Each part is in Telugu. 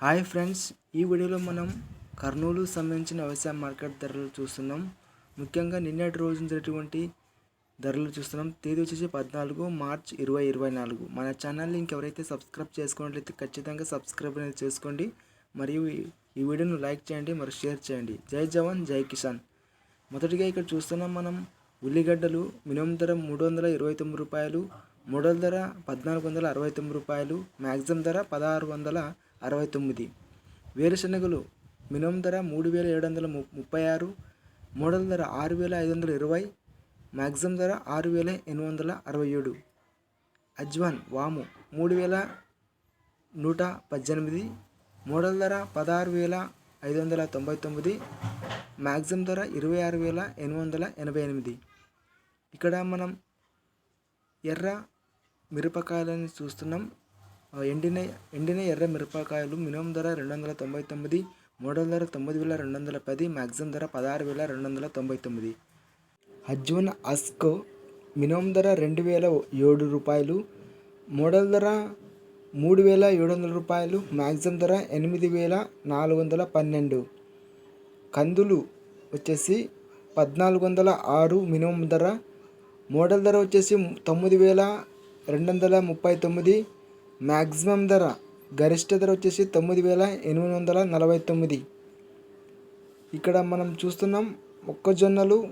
హాయ్ ఫ్రెండ్స్ ఈ వీడియోలో మనం కర్నూలు సంబంధించిన వ్యవసాయ మార్కెట్ ధరలు చూస్తున్నాం. ముఖ్యంగా నిన్నటి రోజు జరిగినటువంటి ధరలు చూస్తున్నాం. తేదీ వచ్చేసి పద్నాలుగు మార్చ్ ఇరవై ఇరవై నాలుగు. మన ఛానల్ని ఇంకెవరైతే సబ్స్క్రైబ్ చేసుకున్నట్లయితే ఖచ్చితంగా సబ్స్క్రైబ్ అనేది చేసుకోండి. మరియు ఈ- వీడియోను లైక్ చేయండి మరియు షేర్ చేయండి. జై జవాన్ జై కిసాన్. మొదటిగా ఇక్కడ చూస్తున్నాం మనం ఉల్లిగడ్డలు మినిమం ధర మూడు వందల ఇరవై తొమ్మిది రూపాయలు మోడల్ ధర పద్నాలుగు వందల అరవై తొమ్మిది రూపాయలు మ్యాక్సిమం ధర పదహారు వందల అరవై తొమ్మిది. వేరుశనగలు మినిమం ధర మూడు వేల ఏడు వందల ముప్పై ఆరు మోడల్ ధర ఆరు వేల ఐదు వందల ఇరవై మ్యాక్సిమం ధర ఆరు వేల ఎనిమిది వందల అరవై ఏడు. అజ్వాన్ వాము మూడు వేల నూట పద్దెనిమిది మోడల్ ధర పదహారు వేల ఐదు వందల తొంభై తొమ్మిది మ్యాక్సిమం ధర ఇరవై ఆరు వేల ఎనిమిది వందల ఎనభై ఎనిమిది. ఇక్కడ మనం ఎర్ర మిరపకాయలని చూస్తున్నాం. ఎండిన ఎండిన ఎర్ర మిరపకాయలు మినిమం ధర రెండు వందల తొంభై తొమ్మిది మోడల్ ధర తొమ్మిది వేల రెండు వందల పది మ్యాక్సిమం ధర పదహారు వేల రెండు వందల తొంభై తొమ్మిది. హజ్వన్ అస్కో మినిమం ధర రెండు వేల ఏడు రూపాయలు మోడల్ ధర మూడు వేల ఏడు వందల రూపాయలు మ్యాక్సిమం ధర ఎనిమిది వేల నాలుగు వందల పన్నెండు. కందులు వచ్చేసి పద్నాలుగు వందల ఆరు మినిమం ధర మోడల్ ధర వచ్చేసి తొమ్మిది వేల రెండు వందల ముప్పై తొమ్మిది మ్యాక్సిమం ధర గరిష్ట ధర వచ్చేసి తొమ్మిది వేల ఎనిమిది వందల నలభై తొమ్మిది. ఇక్కడ మనం చూస్తున్నాం మొక్కజొన్నలు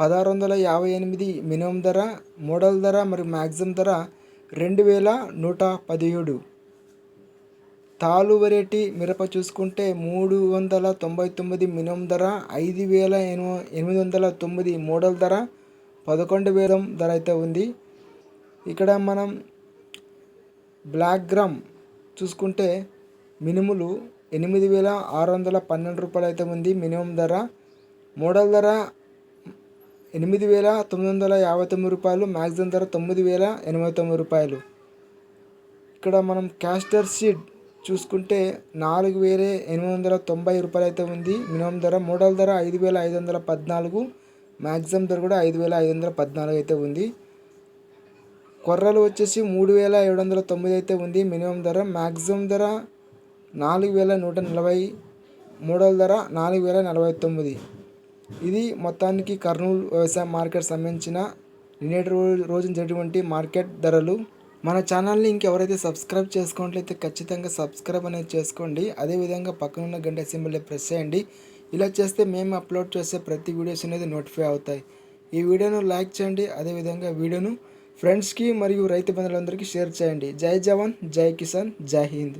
పదహారు వందల యాభై ఎనిమిది మినిమం ధర మోడల్ ధర మరియు మ్యాక్సిమం ధర రెండు వేల నూట పదిహేడు. తాలు వెరైటీ మిరప చూసుకుంటే మూడు వందల తొంభై తొమ్మిది మినిమం ధర ఐదు వేల ఎనిమి- ఎనిమిది వందల తొమ్మిది మోడల్ ధర పదకొండు వేల ధర అయితే ఉంది. ఇక్కడ మనం బ్లాక్ గ్రామ్ చూసుకుంటే మినుములు ఎనిమిది వేల ఆరు వందల పన్నెండు రూపాయలు అయితే ఉంది మినిమం ధర. మోడల్ ధర ఎనిమిది వేల తొమ్మిది వందల యాభై తొమ్మిది రూపాయలు మ్యాక్సిమం ధర తొమ్మిది వేల ఎనభై తొమ్మిది రూపాయలు. ఇక్కడ మనం క్యాస్టర్ సీడ్ చూసుకుంటే నాలుగు వేల ఎనిమిది వందల తొంభై రూపాయలు అయితే ఉంది మినిమం ధర. మోడల్ ధర ఐదు వేల ఐదు వందల పద్నాలుగు మ్యాక్సిమం ధర కూడా ఐదు వేల ఐదు వందల పద్నాలుగు అయితే ఉంది. కొర్రలు వచ్చేసి మూడు వేల ఏడు వందల తొమ్మిది అయితే ఉంది. మినిమం ధర మ్యాక్సిమం ధర నాలుగు వేల నూట నలభై మూడవ ధర నాలుగు వేల నలభై తొమ్మిది. ఇది మొత్తానికి కర్నూలు వ్యవసాయ మార్కెట్ సంబంధించిన నిన్నటి రోజు రోజున జరిగినటువంటి మార్కెట్ ధరలు. మన ఛానల్ని ఇంకెవరైతే సబ్స్క్రైబ్ చేసుకోవట్లయితే ఖచ్చితంగా సబ్స్క్రైబ్ అనేది చేసుకోండి. అదేవిధంగా పక్కనున్న గంట సింబల్ని ప్రెస్ చేయండి. ఇలా చేస్తే మేము అప్లోడ్ చేసే ప్రతి వీడియోస్ అనేది నోటిఫై అవుతాయి. ఈ వీడియోను లైక్ చేయండి. అదేవిధంగా వీడియోను ఫ్రెండ్స్కి మరియు రైతు బంధువులందరికీ షేర్ చేయండి. జై జవాన్ జై కిసాన్ జై హింద్.